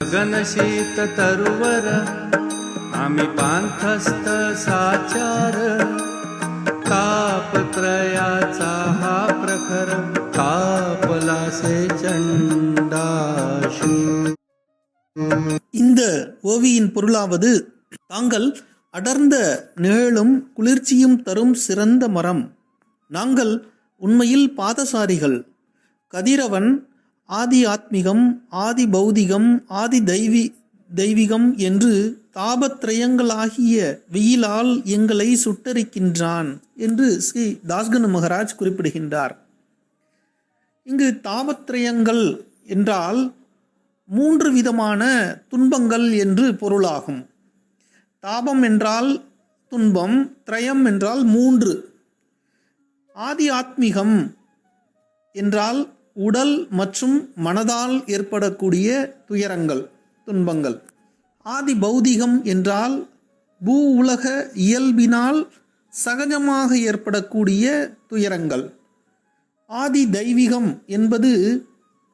गगनशीत तरुवर आम्ही पांथस्थ साचार तापत्रयाचा हा प्रखर कापलासे चंडाशू இந்த ஓவியின் பொருளாவது தாங்கள் அடர்ந்த நிழலும் குளிர்ச்சியும் தரும் சிறந்த மரம் நாங்கள் உண்மையில் பாதசாரிகள் கதிரவன் ஆதி ஆத்மிகம் ஆதி பௌதிகம் ஆதி தெய்வி தெய்வீகம் என்று தாபத்ரயங்களாகிய வெயிலால் எங்களை சுட்டரிக்கின்றான் என்று ஸ்ரீ தாஸ்கனு மகராஜ் குறிப்பிடுகின்றார். இங்கு தாபத்ரயங்கள் என்றால் மூன்று விதமான துன்பங்கள் என்று பொருளாகும். தாபம் என்றால் துன்பம் திரயம் என்றால் மூன்று. ஆதி ஆத்மிகம் என்றால் உடல் மற்றும் மனதால் ஏற்படக்கூடிய துயரங்கள் துன்பங்கள். ஆதி பௌதிகம் என்றால் பூ உலக இயல்பினால் சகஜமாக ஏற்படக்கூடிய துயரங்கள். ஆதி தெய்வீகம் என்பது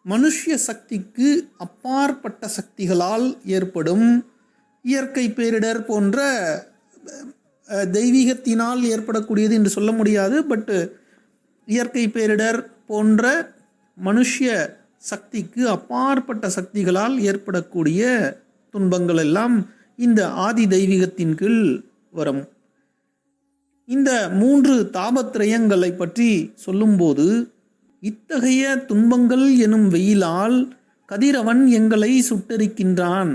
மனுஷ்ய சக்திக்கு அப்பாற்பட்ட சக்திகளால் ஏற்படும் இயற்கை பேரிடர் போன்ற தெய்வீகத்தினால் ஏற்படக்கூடியது என்று சொல்ல முடியாது பட்டு இயற்கை பேரிடர் போன்ற மனுஷ்ய சக்திக்கு அப்பாற்பட்ட சக்திகளால் ஏற்படக்கூடிய துன்பங்கள் எல்லாம் இந்த ஆதி தெய்வீகத்தின் கீழ் வரும். இந்த மூன்று தாபத்திரயங்களை பற்றி சொல்லும்போது இத்தகைய துன்பங்கள் எனும் வெயிலால் கதிரவன் எங்களை சுட்டரிக்கின்றான்.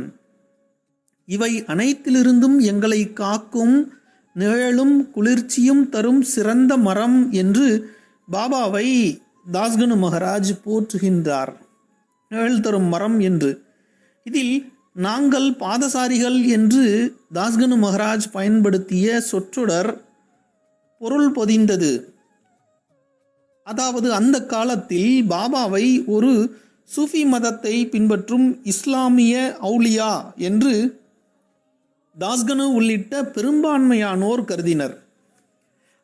இவை அனைத்திலிருந்தும் எங்களை காக்கும் நிழலும் குளிர்ச்சியும் தரும் சிறந்த மரம் என்று பாபாவை தாஸ்கனு மகராஜ் போற்றுகின்றார். நிழல் தரும் மரம் என்று. இதில் நாங்கள் பாதசாரிகள் என்று தாஸ்கனு மகராஜ் பயன்படுத்திய சொற்றொடர் பொருள் பொதிந்தது. அதாவது அந்த காலத்தில் பாபாவை ஒரு சூஃபி மதத்தை பின்பற்றும் இஸ்லாமிய அவுலியா என்று தாஸ்கனு உள்ளிட்ட பெரும்பான்மையானோர் கருதினர்.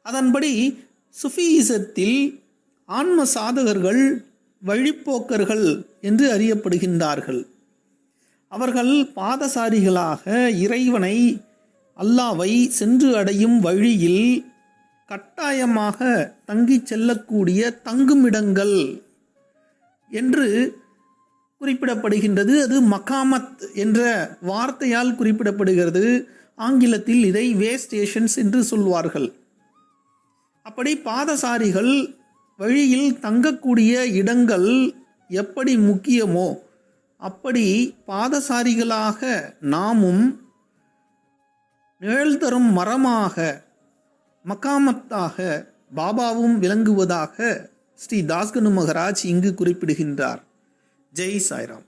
அதன்படி சுஃபியிசத்தில் ஆன்ம சாதகர்கள் வழிப்போக்கர்கள் என்று அறியப்படுகின்றார்கள். அவர்கள் பாதசாரிகளாக இறைவனை அல்லாவை சென்று அடையும் வழியில் கட்டாயமாக தங்கிச் செல்லக்கூடிய தங்குமிடங்கள் என்று குறிப்பிடப்படுகின்றது. அது மகாமத் என்ற வார்த்தையால் குறிப்பிடப்படுகிறது. ஆங்கிலத்தில் இதை வே ஸ்டேஷன்ஸ் என்று சொல்வார்கள். அப்படி பாதசாரிகள் வழியில் தங்கக்கூடிய இடங்கள் எப்படி முக்கியமோ அப்படி பாதசாரிகளாக நாமும் நிழல் தரும் மரமாக மகாமத்தாக பாபாவும் விளங்குவதாக ஸ்ரீ தாஸ்கனு மகராஜ் இங்கு குறிப்பிடுகின்றார். ஜெய் சாய்ராம்.